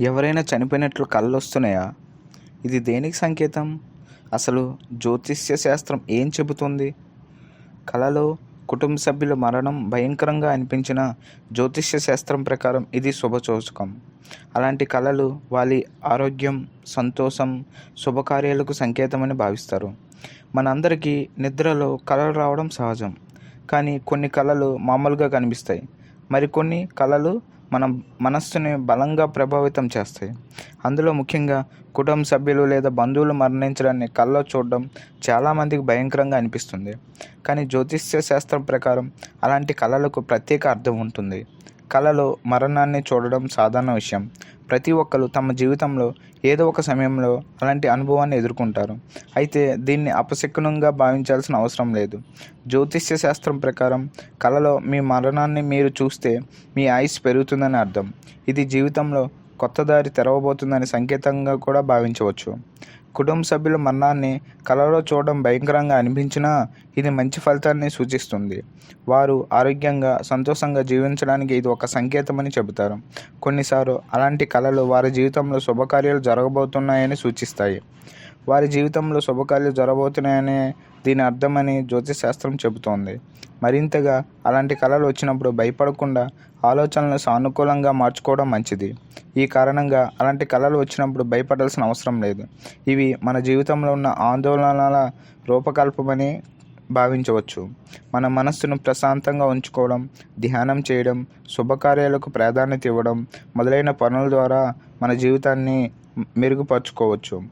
ఎవరైనా చనిపోయినట్లు కళ్ళు వస్తున్నాయా ఇది దేనికి సంకేతం? అసలు జ్యోతిష్య శాస్త్రం ఏం చెబుతుంది? కళలో కుటుంబ సభ్యుల మరణం భయంకరంగా అనిపించిన జ్యోతిష్య శాస్త్రం ప్రకారం ఇది శుభసూచకం అలాంటి కళలు వాళ్ళ ఆరోగ్యం సంతోషం శుభకార్యాలకు సంకేతమని భావిస్తారు. మనందరికీ నిద్రలో కళలు రావడం సహజం. కానీ కొన్ని కళలు మామూలుగా కనిపిస్తాయి. మరికొన్ని కళలు మన మనస్సుని బలంగా ప్రభావితం చేస్తాయి. అందులో ముఖ్యంగా కుటుంబ సభ్యులు లేదా బంధువులు మరణించడాన్ని కల్లో చూడడం చాలామందికి భయంకరంగా అనిపిస్తుంది. కానీ జ్యోతిష్య శాస్త్రం ప్రకారం అలాంటి కళలకు ప్రత్యేక అర్థం ఉంటుంది. కళలో మరణాన్ని చూడడం సాధారణ విషయం. ప్రతి ఒక్కరు తమ జీవితంలో ఏదో ఒక సమయంలో అలాంటి అనుభవాన్ని ఎదుర్కొంటారు. అయితే దీన్ని అపశకునంగా భావించాల్సిన అవసరం లేదు. జ్యోతిష్య శాస్త్రం ప్రకారం కళలో మీ మరణాన్ని మీరు చూస్తే మీ ఆయుష్ పెరుగుతుందని అర్థం. ఇది జీవితంలో కొత్త దారి తెరవబోతుందని సంకేతంగా కూడా భావించవచ్చు. కుటుంబ సభ్యుల మరణాన్ని కలలో చూడడం భయంకరంగా అనిపించినా ఇది మంచి ఫలితాన్ని సూచిస్తుంది. వారు ఆరోగ్యంగా సంతోషంగా జీవించడానికి ఇది ఒక సంకేతమని చెబుతారు. కొన్నిసార్లు అలాంటి కళలు వారి జీవితంలో శుభకార్యాలు జరగబోతున్నాయని సూచిస్తాయి. వారి జీవితంలో శుభకార్యాలు జరగబోతున్నాయని దీని అర్థమని జ్యోతిష్ శాస్త్రం చెబుతోంది. మరింతగా అలాంటి కళలు వచ్చినప్పుడు భయపడకుండా ఆలోచనలు సానుకూలంగా మార్చుకోవడం మంచిది. ఈ కారణంగా అలాంటి కళలు వచ్చినప్పుడు భయపడాల్సిన అవసరం లేదు. ఇవి మన జీవితంలో ఉన్న ఆందోళనల రూపకల్పమని భావించవచ్చు. మన మనస్సును ప్రశాంతంగా ఉంచుకోవడం ధ్యానం చేయడం శుభకార్యాలకు ప్రాధాన్యత ఇవ్వడం మొదలైన పనుల ద్వారా మన జీవితాన్ని మెరుగుపరుచుకోవచ్చు.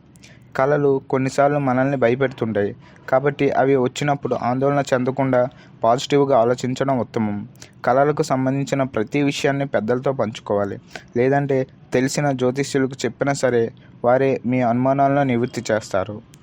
కళలు కొన్నిసార్లు మనల్ని భయపెడుతుంటాయి. కాబట్టి అవి వచ్చినప్పుడు ఆందోళన చెందకుండా పాజిటివ్గా ఆలోచించడం ఉత్తమం. కళలకు సంబంధించిన ప్రతి విషయాన్ని పెద్దలతో పంచుకోవాలి. లేదంటే తెలిసిన జ్యోతిష్యులకు చెప్పినా సరే వారే మీ అనుమానాలను నివృత్తి చేస్తారు.